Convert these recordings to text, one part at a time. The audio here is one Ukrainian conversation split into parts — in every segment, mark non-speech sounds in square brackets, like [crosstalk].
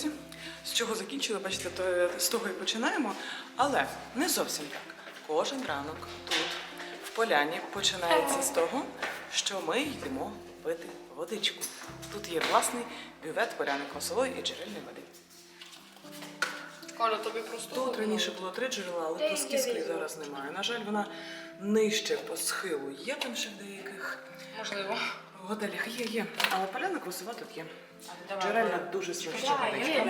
друзі. З чого закінчили, бачите, то з того і починаємо. Але не зовсім так. Кожен ранок тут, в поляні, починається з того, що ми йдемо пити водичку. Тут є власний бювет поляни косової і джерельної води. Коля, тобі просто Тут раніше було три джерела, але Плосківської зараз немає. На жаль, вона нижче по схилу. Є там ще в деяких можливо. Готелях. Є, є. Але поляна косова тут є. Джерельна дуже смачна водичка.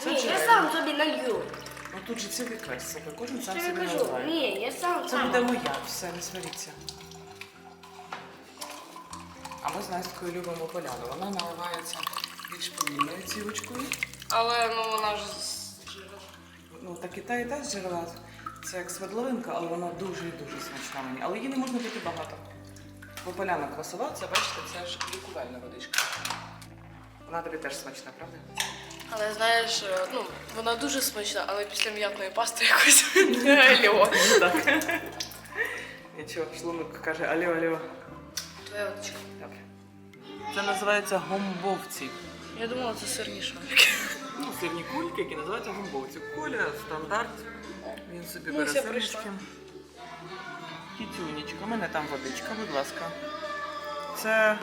Це Ні, я джерельна. сам собі налью. Ну тут же цілий квест, слухай, кожен сам Що я собі кажу? Ні, я сам Це сам. буде моя, все, не сваріться. А ми з Настькою любимо поляну. Вона наливається більш повільною цівочкою. Але ну вона ж з джерела. Ну, так і та, і та з джерела. Це як свердловинка, але вона дуже і дуже смачна мені. Але її не можна пити багато. Бо поляна квасова, це бачите, це ж лікувальна водичка. Вона тобі теж смачна, правда? Але знаєш, е, ну вона дуже смачна, але після м'ятної пасти якось [laughs] не альо. Так. Нічого, шлунок каже алло, алло. Твоя водичка. Добре. Це називається гомбовці. Я думала, це сирні шарики. Ну, сирні кульки, які називаються гомбовці. Коля, стандарт. Він собі бере Муся сирнички. Кітюнечка, у мене там водичка, будь ласка. Це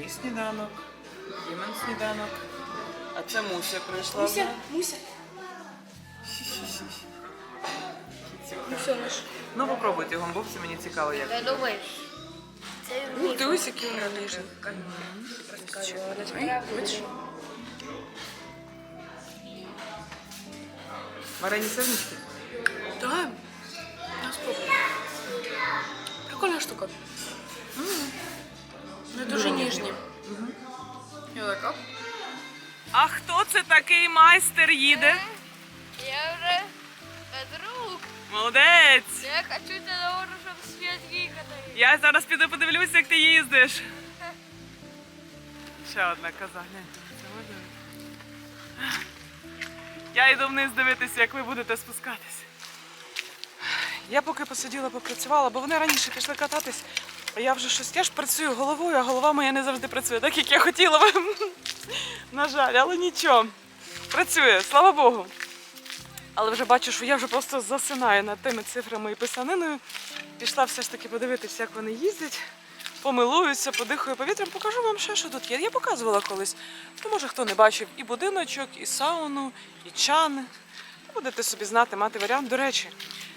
мій сніданок, Дімен сніданок. А це Муся прийшла. Муся. Муся. Кіцюка. Муся наш. Ну, попробуйте гомбовці, мені цікаво, як. Думаю, це Ну, дивись, які вони. Бачиш? Варені сирнички? Так. Прикольна штука. Вони дуже ніжні. Я така. А хто це такий майстер їде? Я уже друг. Молодець! Я хочу того, щоб світ їхати. Я зараз піду подивлюся, як ти їздиш. Ще одна коза. гляньте. Я йду вниз дивитися, як ви будете спускатись. Я поки посиділа, попрацювала, бо вони раніше пішли кататись, я вже щось. Я ж працюю головою, а голова моя не завжди працює, так як я хотіла би. [laughs] На жаль, але нічого. Працює, слава Богу. Але вже бачу, що я вже просто засинаю над тими цифрами і писаниною. Пішла все ж таки подивитися, як вони їздять, помилуюся, подихаю повітрям, покажу вам ще, що тут є. Я показувала колись. Ну, може, хто не бачив і будиночок, і сауну, і чани. Будете собі знати, мати варіант. До речі,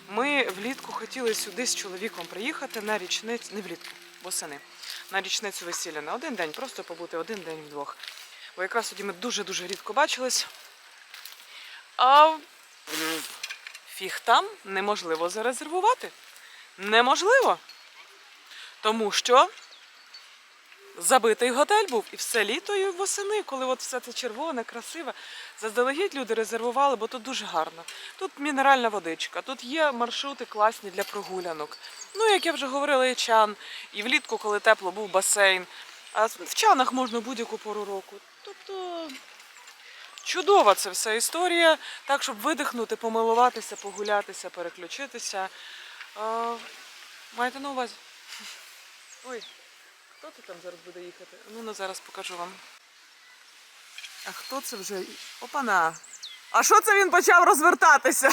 ми влітку хотіли сюди з чоловіком приїхати на річницю, не влітку, восени, на річницю весілля на один день, просто побути один день вдвох. Бо якраз тоді ми дуже-дуже рідко бачились. А фіг там неможливо зарезервувати. Неможливо. Тому що забитий готель був і все літо і восени, коли от все це червоне, красиве. Заздалегідь люди резервували, бо тут дуже гарно. Тут мінеральна водичка, тут є маршрути класні для прогулянок. Ну, як я вже говорила, і чан. І влітку, коли тепло, був басейн. А в чанах можна будь-яку пору року. Тобто чудова це вся історія. Так, щоб видихнути, помилуватися, погулятися, переключитися. Маєте на увазі? Ой, хто тут там зараз буде їхати? Ну, ну зараз покажу вам. А хто це вже? Опана! А що це він почав розвертатися?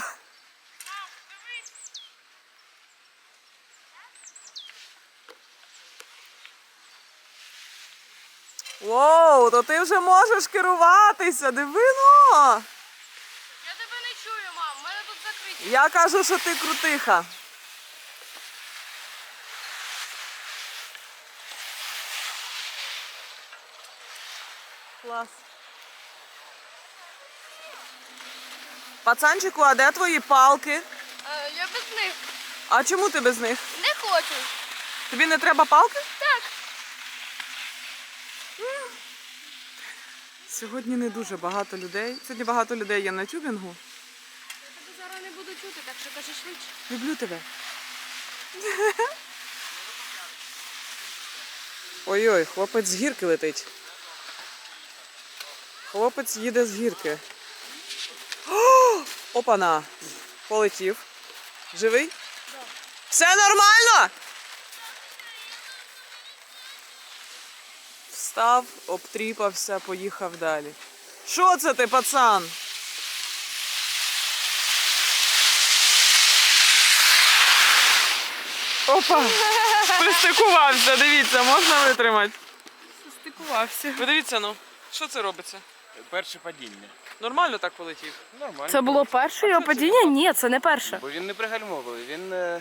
Воу, то ти вже можеш керуватися, диви ну! Я тебе не чую, мам. Мене тут закриті. Я кажу, що ти крутиха. Клас. Пацанчику, а де твої палки? Е, я без них А чому ти без них? не хочу. Тобі не треба палки? Так. Сьогодні не дуже багато людей. Сьогодні багато людей є на тюбінгу. Я тебе зараз не буду чути, так що кажи швидше. Люблю тебе. [laughs] Ой-ой, хлопець з гірки летить. Хлопець їде з гірки. О, опана! Полетів. Живий? Все нормально? Встав, обтріпався, поїхав далі. Що це ти, пацан? Опа! Пристикувався, дивіться, можна витримати. Стикувався. Ви дивіться, ну, що це робиться? Перше падіння. Нормально так полетів? Нормально. Це було перше його падіння? Ні, це не перше. Бо він не пригальмовує, він. е,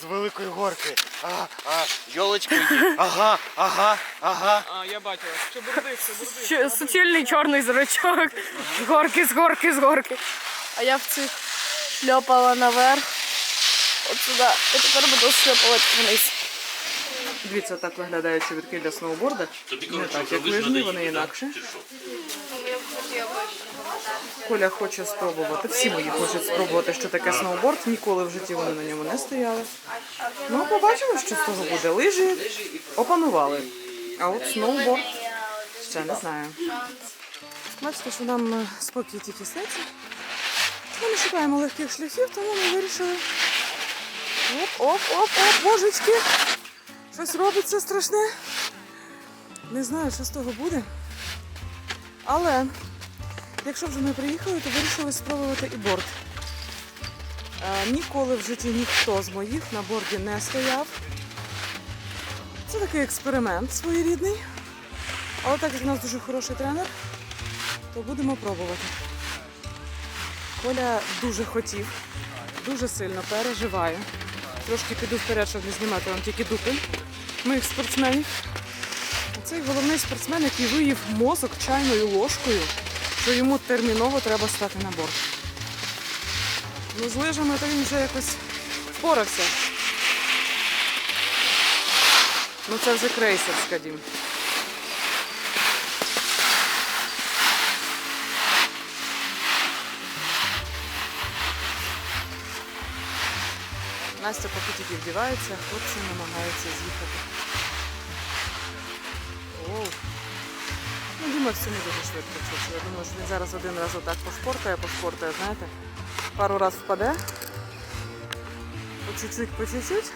З великої горки. Ага, а, йолочка [laughs] йде. Ага, ага, ага. А, я бачила. Що бурдик, що бурдик. Ще суцільний чорний зрачок. З горки, з горки, з горки. А я в цих шльопала наверх. От сюди. І тепер буду шльопувати вниз. Дивіться, так виглядають чобітки для сноуборда. Не так, як лижні, вони інакше. Коля хоче спробувати. Всі мої хочуть спробувати, що таке сноуборд. Ніколи в житті вони на ньому не стояли. Ну, побачимо, що з того буде. Лижі опанували. А от сноуборд ще не знаю. Бачите, що нам е, спокій тільки сниться. Ми не шукаємо легких шляхів, тому ми вирішили. Оп, оп, оп, оп, божечки. Щось робиться страшне. Не знаю, що з того буде. Але якщо вже ми приїхали, то вирішили спробувати і борт. Е, ніколи в житті ніхто з моїх на борді не стояв. Це такий експеримент своєрідний. Але так як в нас дуже хороший тренер, то будемо пробувати. Коля дуже хотів, дуже сильно переживає. Трошки піду вперед, щоб не знімати вам тільки дупи моїх спортсменів. Цей головний спортсмен, який виїв мозок чайною ложкою, що йому терміново треба стати на борт. Ну, з лижами то він вже якось впорався. Ну це вже крейсер, скажімо. Настя поки тільки вдівається, а хлопці намагаються з'їхати. Оу. Ну, Діма в цьому дуже швидко вчиться. Я думаю, що він зараз один раз отак пошпортає, пошпортає, знаєте, пару раз впаде. По чуть-чуть, по чуть-чуть.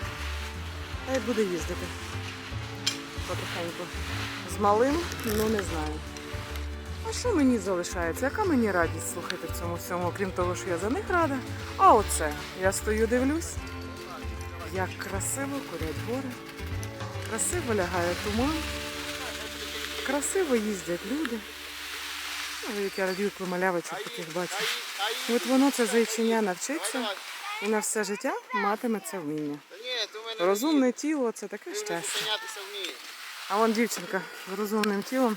Та й буде їздити. Потихеньку. З малим, ну не знаю. А що мені залишається? Яка мені радість слухати в цьому всьому, окрім того, що я за них рада? А оце. Я стою, дивлюсь. Як красиво курять гори, красиво лягає туман, красиво їздять люди. Ну, як я радію, малявочок таких бачу. І от воно це зайчиня навчиться і на все життя матиме це вміння. Розумне тіло це таке щастя. А вон дівчинка з розумним тілом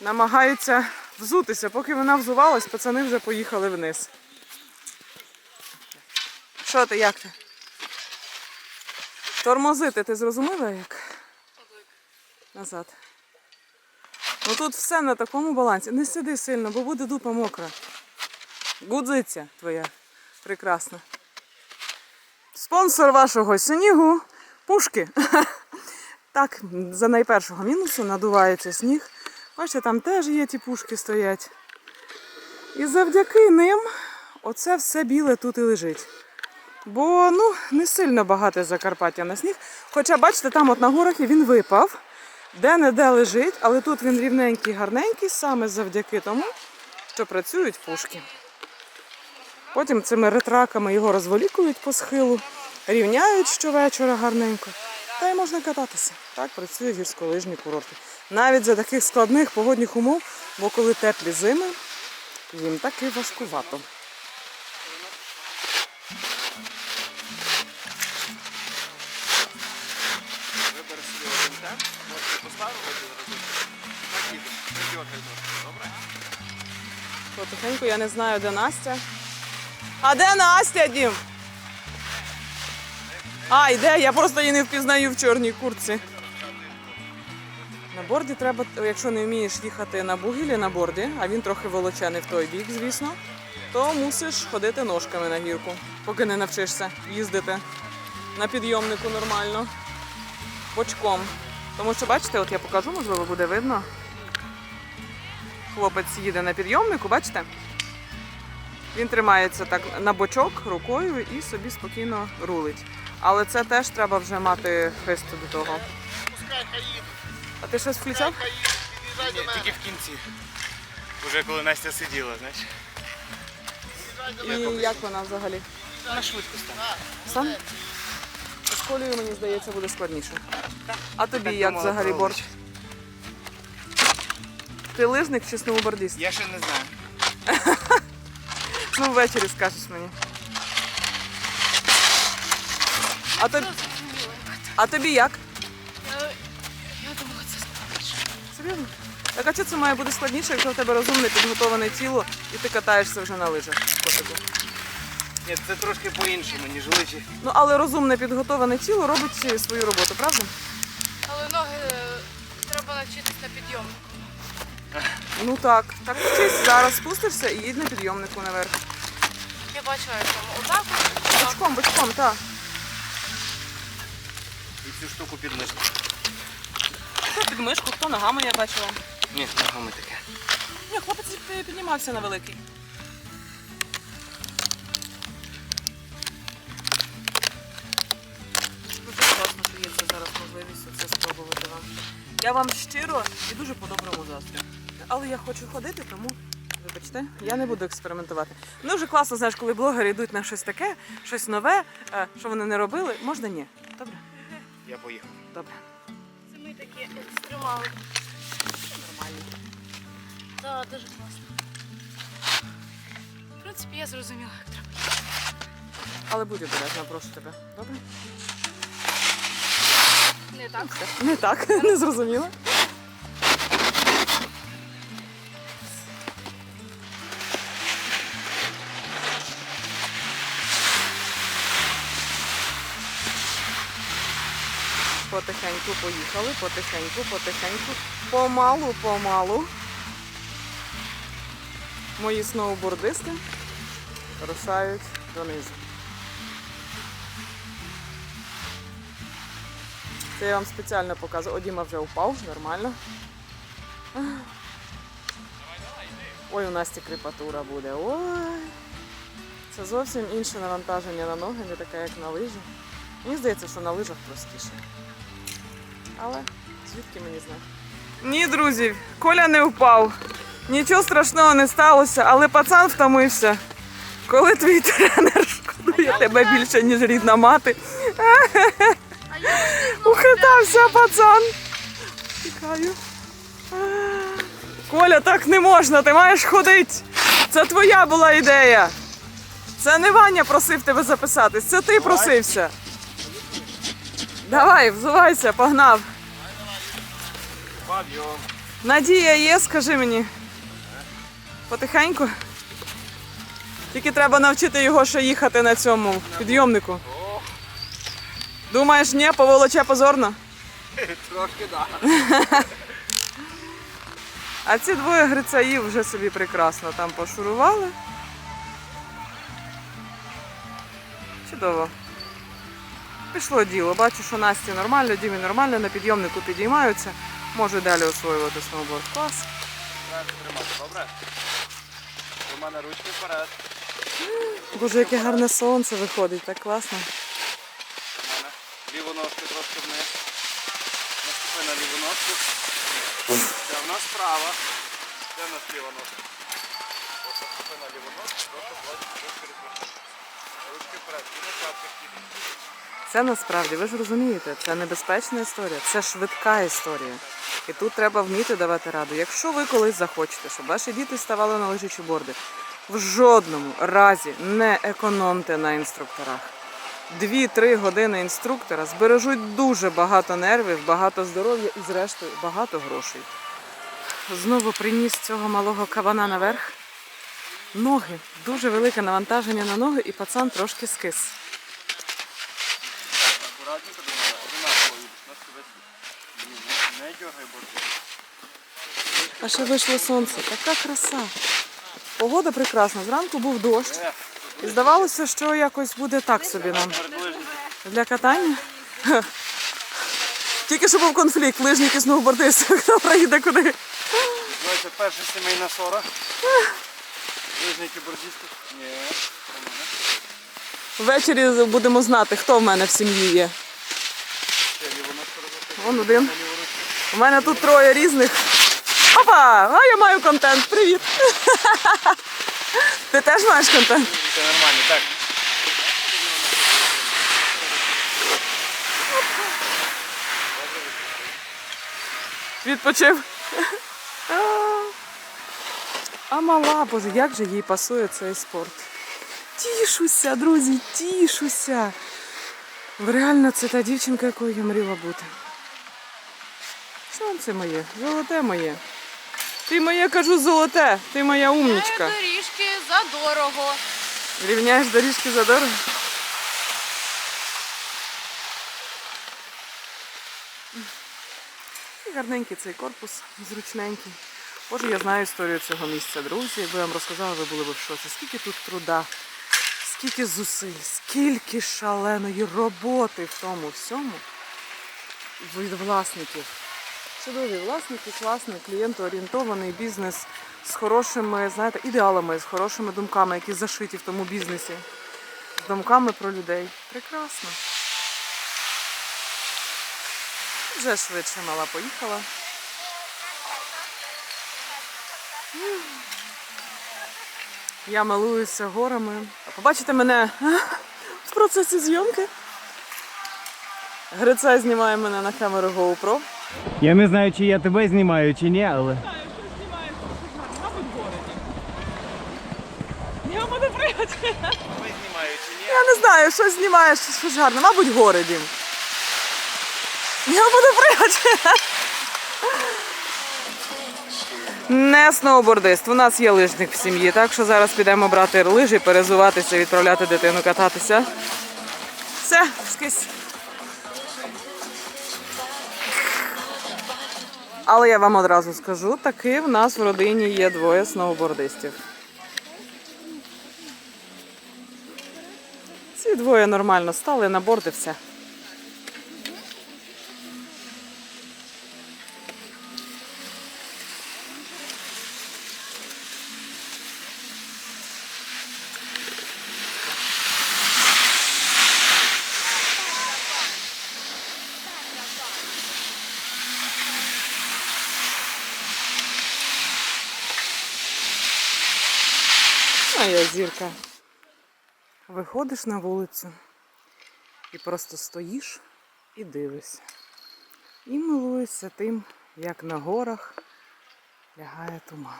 намагається взутися. Поки вона взувалась, пацани вже поїхали вниз. Що ти, як ти? Тормозити, ти зрозуміла як? Назад. Ну тут все на такому балансі. Не сиди сильно, бо буде дупа мокра. Гудзиця твоя прекрасна. Спонсор вашого снігу пушки. [laughs] Так, за найпершого мінусу надувається сніг. Бачите, там теж є ті пушки стоять. І завдяки ним оце все біле тут і лежить. Бо ну, не сильно багато Закарпаття на сніг. Хоча, бачите, там от на горах він випав, де-не-де лежить, але тут він рівненький, гарненький, саме завдяки тому, що працюють пушки. Потім цими ретраками його розволікують по схилу, рівняють щовечора гарненько. Та й можна кататися. Так працюють гірськолижні курорти. Навіть за таких складних погодних умов, бо коли теплі зими, їм таки важкувато. Потихеньку я не знаю, де Настя. А де Настя, Дім? А, йде, я просто її не впізнаю в чорній куртці. На борді треба, якщо не вмієш їхати на бугілі на борді, а він трохи волочений в той бік, звісно, то мусиш ходити ножками на гірку, поки не навчишся їздити на підйомнику нормально, бочком. Тому що, бачите, от я покажу, можливо, буде видно. Хлопець їде на підйомнику, бачите? Він тримається так на бочок рукою і собі спокійно рулить. Але це теж треба вже мати хист до того. Пускай хай А ти щось включав? мене. Тільки в кінці. Уже коли Настя сиділа, знаєш. І як вона взагалі? На швидко стане. Сам? З колею, мені здається, буде складніше. А тобі як взагалі борщ? Ти лижник чи сноубордист? Я ще не знаю. Ну, ввечері скажеш мені. А, тобі... а тобі як? Я, я думала, це складніше. Серйозно? Так а чи це має бути складніше, якщо в тебе розумне підготовлене тіло і ти катаєшся вже на лижах? котику? Ні, це трошки по-іншому, ніж лижі. Ну, але розумне підготовлене тіло робить свою роботу, правда? Але ноги е, треба навчитись на підйом. Ну так. Так вчись, зараз спустишся і їдь на підйомнику наверх. Я бачила, як там отак. от, отак. Бочком, бочком, так. І цю штуку під мишку. Хто під мишку, хто ногами я бачила. Ні, ногами таке. Ні, хлопець пі- піднімався на великий. Дуже класно, що є це зараз можливість це спробувати вам. Я вам щиро і дуже по-доброму заздрю. Але я хочу ходити, тому вибачте, я не буду експериментувати. Ну вже класно, знаєш, коли блогери йдуть на щось таке, щось нове, е, що вони не робили, можна ні. Добре? Я поїхав. Добре. Це ми такі екстремали. Нормально. Так, дуже класно. В принципі, я зрозуміла, як треба. Але будь обережна, прошу тебе. Добре? Не так. Не так, [laughs] не зрозуміла. Потихеньку поїхали, потихеньку, потихеньку, помалу, помалу. Мої сноубордисти рушають донизу. Це я вам спеціально показую. О, Діма вже упав, нормально. Ой, у Насті кріпатура буде. Ой. Це зовсім інше навантаження на ноги, не таке, як на лижі. Мені здається, що на лижах простіше. Але звідки мені знати? Ні, друзі, Коля не впав. Нічого страшного не сталося, але пацан втомився. Коли твій тренер шкодує тебе більше, ніж рідна мати. Ухитався пацан. Тікаю. Коля, так не можна, ти маєш ходити. Це твоя була ідея. Це не Ваня просив тебе записатись, це ти просився. Давай, взувайся, погнав. Баб'йо. Надія є, скажи мені. Потихеньку. Тільки треба навчити його ще їхати на цьому підйомнику. Думаєш, ні, поволоче позорно? [laughs] Трошки так. А ці двоє грицаїв вже собі прекрасно там пошурували. Чудово. Пішло діло. Бачу, що Насті нормально, Дімі нормально, на підйомнику підіймаються. Можу далі освоювати сноуборд. Клас. Треба тримати, добре? У мене ручки вперед. Боже, яке гарне сонце виходить, так класно. У мене ліву ножку трошки вниз. Наступи на ліву ножку. Це в нас права. Це в нас ліва ножка. Ось наступи на ліву ножку, просто плечі трошки. Ручки вперед, і на шапках. Це насправді, ви ж розумієте, це небезпечна історія, це швидка історія. І тут треба вміти давати раду. Якщо ви колись захочете, щоб ваші діти ставали на лежачі борди, в жодному разі не економте на інструкторах. Дві-три години інструктора збережуть дуже багато нервів, багато здоров'я і, зрештою, багато грошей. Знову приніс цього малого кабана наверх. Ноги, дуже велике навантаження на ноги, і пацан трошки скис. А ще вийшло сонце, така краса. Погода прекрасна. Зранку був дощ. І здавалося, що якось буде так собі нам. Для катання. Тільки що був конфлікт, лижник і сноубордист, хто проїде куди. Давайте перша сімейна ссора. Лижники бордісти. Ні. Ввечері будемо знати, хто в мене в сім'ї є. Вон один. У мене тут троє різних. Опа! А я маю контент. Привіт. Ти теж маєш контент? Це нормально, так. Відпочив. А. А мала, боже, як же їй пасує цей спорт. Тішуся, друзі, тішуся. Реально, це та дівчинка, якою я мріла бути. Сонце моє, золоте моє. Ти моє кажу золоте, ти моя умнічка. Доріжки задорого. Рівняєш доріжки за дорого. І Гарненький цей корпус, зручненький. Боже, я знаю історію цього місця, друзі. Якби я вам розказала, ви були б в шоці. Скільки тут труда, скільки зусиль, скільки шаленої роботи в тому всьому від власників. Чудові власники, класний, клієнтоорієнтований бізнес з хорошими, знаєте, ідеалами, з хорошими думками, які зашиті в тому бізнесі. З думками про людей. Прекрасно. Вже швидше мала поїхала. Я милуюся горами. Побачите мене в процесі зйомки. Грицай знімає мене на камеру GoPro. Я не знаю, чи я тебе знімаю, чи ні, але. Я буду пригати. Ви знімаю чи ні? Я не знаю, що знімаєш, щось гарне. Мабуть, гори, Дім. Я буду пригати. Не сноубордист. У нас є лижник в сім'ї, так що зараз підемо брати лижі, перезуватися, відправляти дитину кататися. Все, скись. Але я вам одразу скажу, таки в нас в родині є двоє сноубордистів. Ці двоє нормально стали на Моя зірка. Виходиш на вулицю і просто стоїш і дивишся. І милуєшся тим, як на горах лягає туман.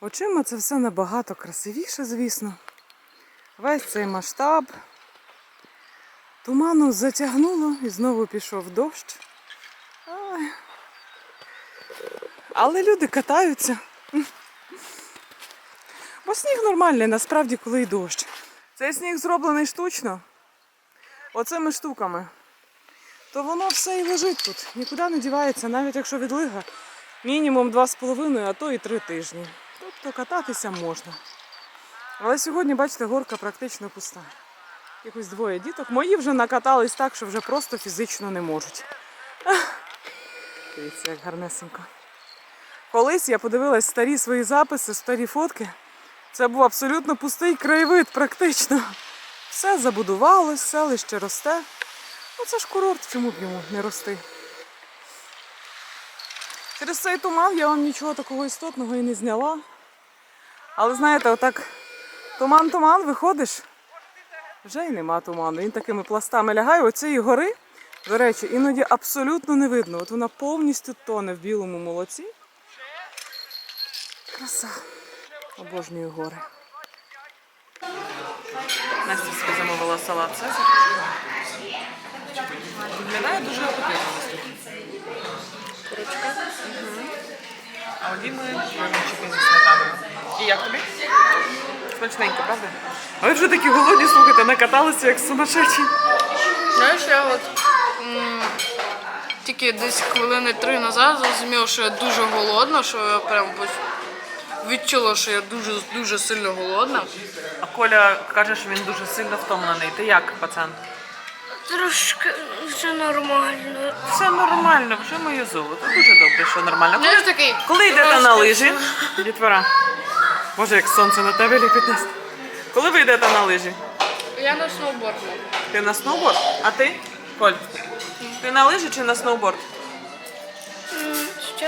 Очима це все набагато красивіше, звісно. Весь цей масштаб. Туману затягнуло і знову пішов дощ. Ай. Але люди катаються. Бо сніг нормальний, насправді, коли й дощ. Цей сніг зроблений штучно, оцими штуками. То воно все і лежить тут, нікуди не дівається, навіть якщо відлига, мінімум 2,5, а то і 3 тижні. Тобто кататися можна. Але сьогодні, бачите, горка практично пуста. Якось двоє діток. Мої вже накатались так, що вже просто фізично не можуть. Дивіться, як гарнесенько. Колись я подивилась старі свої записи, старі фотки. Це був абсолютно пустий краєвид, практично. Все забудувалось, селище росте. Ну це ж курорт, чому б йому не рости. Через цей туман я вам нічого такого істотного і не зняла. Але знаєте, отак туман-туман виходиш, вже й нема туману. Він такими пластами лягає. Оцієї гори, до речі, іноді абсолютно не видно. От вона повністю тоне в білому молоці. Краса. Обожнюю гори. Настя собі замовила салат Цезар. Виглядає дуже апетитно. Курочка. А у Діми вимочки зі сметаною. І як тобі? Смачненько, правда? А ви вже такі голодні, слухайте, накаталися як сумасшедші. Знаєш, я от м, тільки десь хвилини три назад зрозуміла, що я дуже голодна, що я прям ось відчула, що я дуже дуже сильно голодна. А Коля каже, що він дуже сильно втомлений. Ти як, пацан? Трошки все нормально. Все нормально, вже моє золото. Дуже добре, що нормально. Коли, Знаєш такий. коли йдете на лижі, дітвора? Боже, як сонце на тебе ліпить нас. Коли ви йдете на лижі? Я на сноуборді. Ти на сноуборд? А ти? Коль? Ти на лижі чи на сноуборд? Що?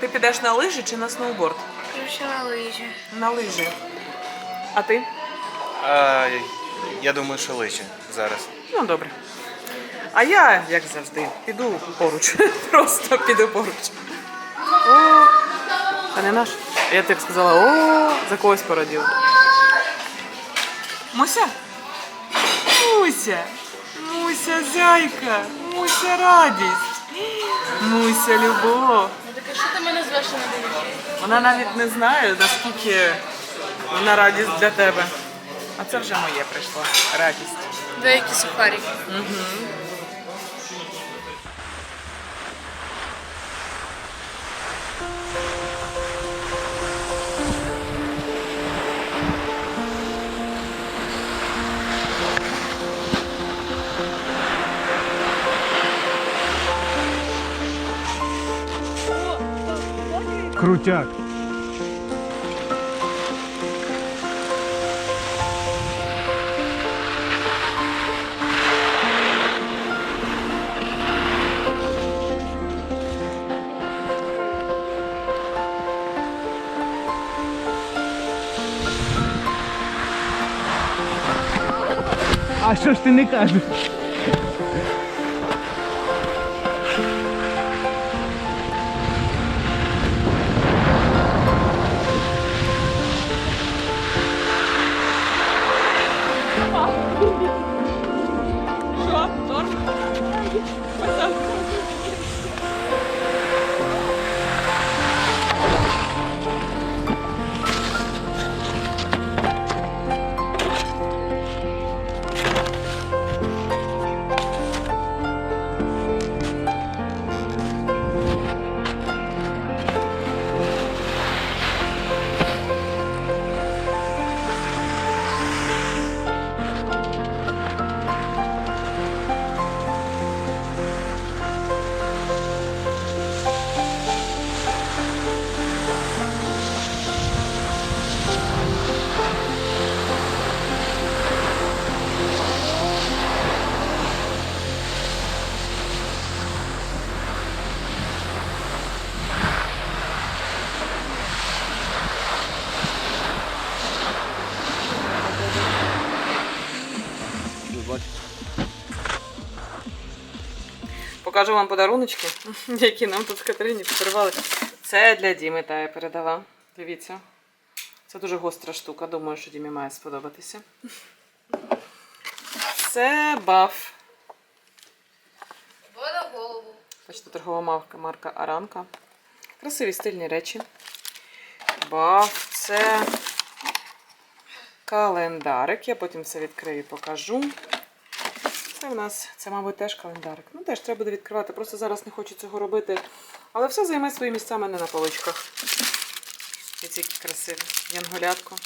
Ти підеш на лижі чи на сноуборд? Що на лижі? На лижі. А ти? А, я думаю, що лише зараз. Ну, добре. А я, як завжди, піду поруч. [laughs] Просто піду поруч. О, це не наш. Я так сказала, о, за когось породів. Муся? Муся! Муся зяйка! Муся радість! Муся любов! Таке, що ти мене звеш на дивишся? Вона навіть не знає, наскільки вона радість для тебе. А це вже моє прийшло. Радість. Деякі сухарики. Крутяк. А що ж ти не кажеш? Покажу вам подаруночки, [laughs] які нам тут в Катерині подарували. Це для Діми, та я передала. Дивіться. Це дуже гостра штука. Думаю, що Дімі має сподобатися. Це баф. Голову. Бачите, торгова марка, марка Аранка. Красиві стильні речі. Баф, це календарик. Я потім все відкрию і покажу. Це в нас, це, мабуть, теж календарик. Ну, теж треба буде відкривати. Просто зараз не хочу цього робити. Але все займе свої місця мене на поличках. І ці красиві. Янголятко.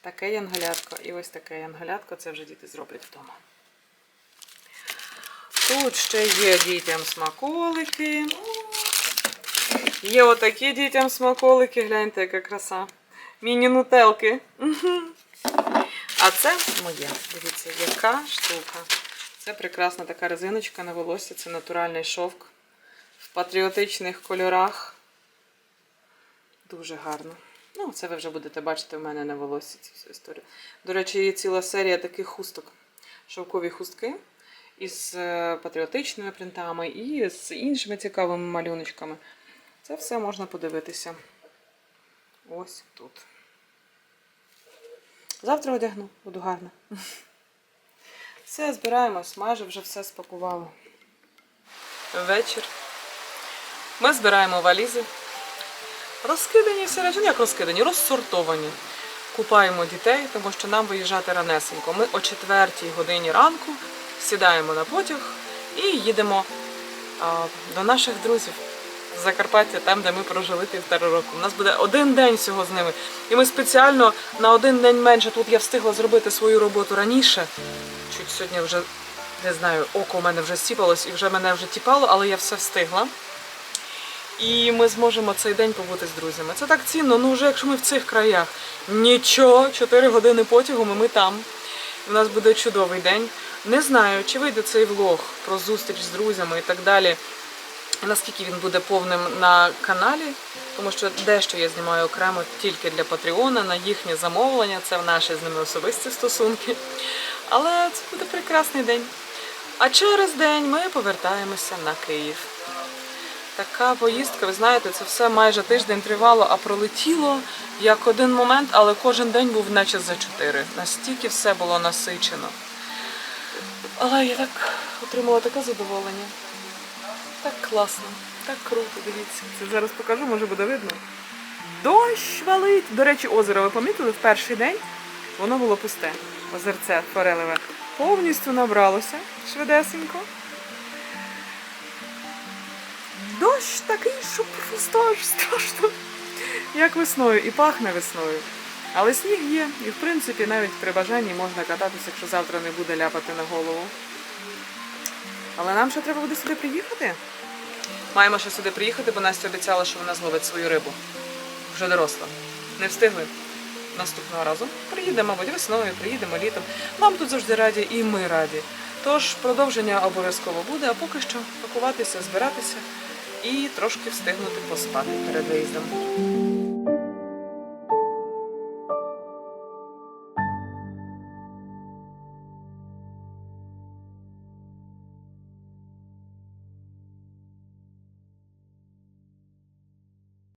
Таке янголятко і ось таке янголятко. Це вже діти зроблять вдома. Тут ще є дітям смаколики. Є отакі дітям смаколики, гляньте, яка краса. Міні-нутелки. А це моє. Дивіться, яка штука. Це прекрасна така резиночка на волосся, це натуральний шовк в патріотичних кольорах. Дуже гарно. Ну, це ви вже будете бачити в мене на волоссі цю всю історію. До речі, є ціла серія таких хусток. Шовкові хустки із е, патріотичними принтами і з іншими цікавими малюночками. Це все можна подивитися. Ось тут. Завтра одягну, буду гарна. Все, збираємось, майже вже все спакували. Вечір. Ми збираємо валізи. Розкидані всі ну як розкидані, розсортовані. Купаємо дітей, тому що нам виїжджати ранесенько. Ми о 4 годині ранку сідаємо на потяг і їдемо а, до наших друзів Закарпаття, там, де ми прожили півтора року. У нас буде один день всього з ними. І ми спеціально на один день менше. Тут я встигла зробити свою роботу раніше. Чуть сьогодні вже не знаю, око у мене вже сіпалось і вже мене вже тіпало, але я все встигла. І ми зможемо цей день побути з друзями. Це так цінно. Ну вже якщо ми в цих краях. Нічого, 4 години потягом, і ми там. У нас буде чудовий день. Не знаю, чи вийде цей влог про зустріч з друзями і так далі наскільки він буде повним на каналі, тому що дещо я знімаю окремо тільки для Патреона на їхнє замовлення, це в наші з ними особисті стосунки. Але це буде прекрасний день. А через день ми повертаємося на Київ. Така поїздка, ви знаєте, це все майже тиждень тривало, а пролетіло як один момент, але кожен день був наче за чотири. Настільки все було насичено. Але я так отримала таке задоволення. Так класно, так круто, дивіться. Це зараз покажу, може буде видно. Дощ валить. До речі, озеро ви помітили в перший день? Воно було пусте. Озерце форелеве. Повністю набралося швидесенько. Дощ такий, що просто аж страшно. Як весною, і пахне весною. Але сніг є, і в принципі навіть при бажанні можна кататися, якщо завтра не буде ляпати на голову. Але нам ще треба буде сюди приїхати. Маємо ще сюди приїхати, бо Настя обіцяла, що вона зловить свою рибу. Вже доросла. Не встигли. Наступного разу приїдемо, мабуть, весною, приїдемо літом. Вам тут завжди раді, і ми раді. Тож продовження обов'язково буде, а поки що пакуватися, збиратися і трошки встигнути поспати перед виїздом.